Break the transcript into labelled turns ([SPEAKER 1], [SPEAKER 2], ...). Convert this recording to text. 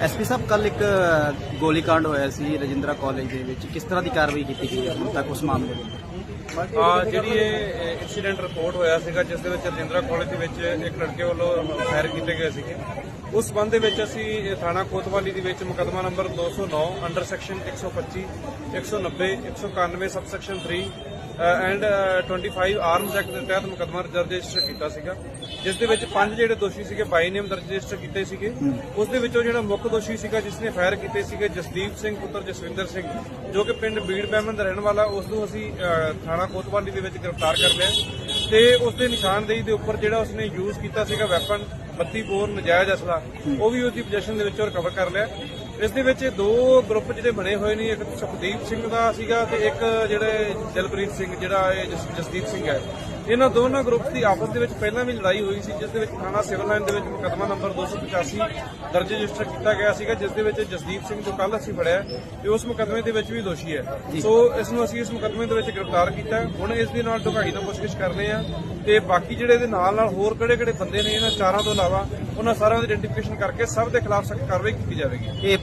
[SPEAKER 1] SP ਸਾਹਿਬ ਕੱਲ ਇੱਕ ਗੋਲੀकांड ਹੋਇਆ ਸੀ ਰਜਿੰਦਰਾ ਕਾਲਜ ਦੇ ਵਿੱਚ। ਕਿਸ ਤਰ੍ਹਾਂ ਦੀ ਕਾਰਵਾਈ ਕੀਤੀ ਗਈ ਹੈ ਹੁਣ ਤੱਕ ਉਸ ਮਾਮਲੇ ਵਿੱਚ?
[SPEAKER 2] ਆ, ਜਿਹੜੀ ਇਹ ਇਨਸੀਡੈਂਟ ਰਿਪੋਰਟ ਹੋਇਆ ਸੀਗਾ, ਜਿਸ ਦੇ ਵਿੱਚ ਰਜਿੰਦਰਾ ਕਾਲਜ ਦੇ ਵਿੱਚ ਇੱਕ ਲੜਕੇ ਵੱਲੋਂ ਫਾਇਰ ਕੀਤੇ ਗਏ ਸੀਗੇ। ਉਸ ਸੰਬੰਧ ਦੇ ਵਿੱਚ ਅਸੀਂ ਥਾਣਾ ਕੋਤਵਾਲੀ ਦੇ ਵਿੱਚ ਮੁਕੱਦਮਾ number 209 under section 125 190 191 sub section 3 and 25 arms act ਦੇ ਤਹਿਤ ਮੁਕੱਦਮਾ ਰਜਿਸਟਰ ਕੀਤਾ ਸੀਗਾ, ਜਿਸ ਦੇ ਵਿੱਚ ਪੰਜ ਜਿਹੜੇ ਦੋਸ਼ੀ ਸੀਗੇ, ਬਾਈ ਨੇਮ ਰਜਿਸਟਰ ਕੀਤੇ ਸੀਗੇ। ਉਸ ਦੇ ਵਿੱਚੋਂ ਜਿਹੜਾ ਮੁੱਖ ਦੋਸ਼ੀ ਸੀਗਾ, ਜਿਸ ਨੇ ਫਾਇਰ ਕੀਤੇ ਸੀਗੇ, ਜਸਦੀਪ ਸਿੰਘ ਪੁੱਤਰ ਜਸਵਿੰਦਰ ਸਿੰਘ, ਜੋ ਕਿ ਪਿੰਡ ਬੀੜ ਬੈਮਨ ਦਾ ਰਹਿਣ ਵਾਲਾ, ਉਸ ਨੂੰ ਅਸੀਂ ਥਾਣਾ ਕੋਤਵਾਲੀ ਦੇ ਵਿੱਚ ਗ੍ਰਿਫਤਾਰ ਕਰ ਲਿਆ। ਤੇ ਉਸ ਦੇ ਨਿਸ਼ਾਨਦੇਹੀ ਦੇ ਉੱਪਰ ਜਿਹੜਾ ਉਸਨੇ ਯੂਜ਼ ਕੀਤਾ ਸੀਗਾ ਵੈਪਨ 32 ਬੋਰ ਨਜਾਇਜ਼ ਅਸਲਾ ਉਹ ਵੀ ਉਸਦੀ ਪੋਜੀਸ਼ਨ ਦੇ ਵਿੱਚੋਂ ਰਿਕਵਰ ਕਰ ਲਿਆ। ਇਸ ਦੇ ਵਿੱਚ ਦੋ ਗਰੁੱਪ ਜਿਹੜੇ ਬਣੇ ਹੋਏ ਨੇ ਇੱਕ ਸੁਖਦੀਪ ਸਿੰਘ ਦਾ ਸੀਗਾ ਤੇ ਇੱਕ ਜਿਹੜੇ ਦਿਲਪ੍ਰੀਤ ਸਿੰਘ ਜਿਹੜਾ ਇਹ ਜਸ- ਜਸਦੀਪ ਸਿੰਘ ਹੈ। ਇਹਨਾਂ ਦੋਨਾਂ ਗਰੁੱਪ ਦੀ ਆਪਸ ਦੇ ਵਿੱਚ ਪਹਿਲਾਂ ਵੀ ਲੜਾਈ ਹੋਈ ਸੀ ਜਿਸ ਦੇ ਵਿੱਚ ਥਾਣਾ ਸਿਵਲ ਲਾਈਨ ਦੇ ਵਿੱਚ ਮੁਕੱਦਮਾ ਨੰਬਰ 285 ਦਰਜ ਰਜਿਸਟਰ ਕੀਤਾ ਗਿਆ ਸੀਗਾ ਜਿਸ ਦੇ ਵਿੱਚ ਜਸਦੀਪ ਸਿੰਘ ਜੋ ਕੱਲ ਅਸੀਂ ਫੜਿਆ ਤੇ ਉਸ ਮੁਕੱਦਮੇ ਦੇ ਵਿੱਚ ਵੀ ਦੋਸ਼ੀ ਹੈ। ਸੋ ਇਸ ਨੂੰ ਅਸੀਂ ਇਸ ਮੁਕੱਦਮੇ ਦੇ ਵਿੱਚ ਗ੍ਰਿਫਤਾਰ ਕੀਤਾ। ਹੁਣ ਇਸ ਦੇ ਨਾਲ ਢੁਕਾਈ ਦਾ ਪੁੱਛਗਿੱਛ ਕਰ ਰਹੇ ਆ ਤੇ ਬਾਕੀ ਜਿਹੜੇ ਇਹਦੇ ਨਾਲ ਨਾਲ ਹੋਰ ਕਿਹੜੇ ਕਿਹੜੇ ਬੰਦੇ ਨੇ ਇਹਨਾਂ ਚਾਰਾਂ ਤੋਂ ਇਲਾਵਾ ਉਹਨਾਂ ਸਾਰਿਆਂ ਦੀ ਆਇਡੈਂਟੀਫਿਕੇਸ਼ਨ ਕਰਕੇ ਸਭ ਦੇ ਖਿਲਾਫ ਸਖਤ ਕਾਰਵਾਈ ਕੀਤੀ ਜਾਵੇਗੀ।
[SPEAKER 1] ਇਹ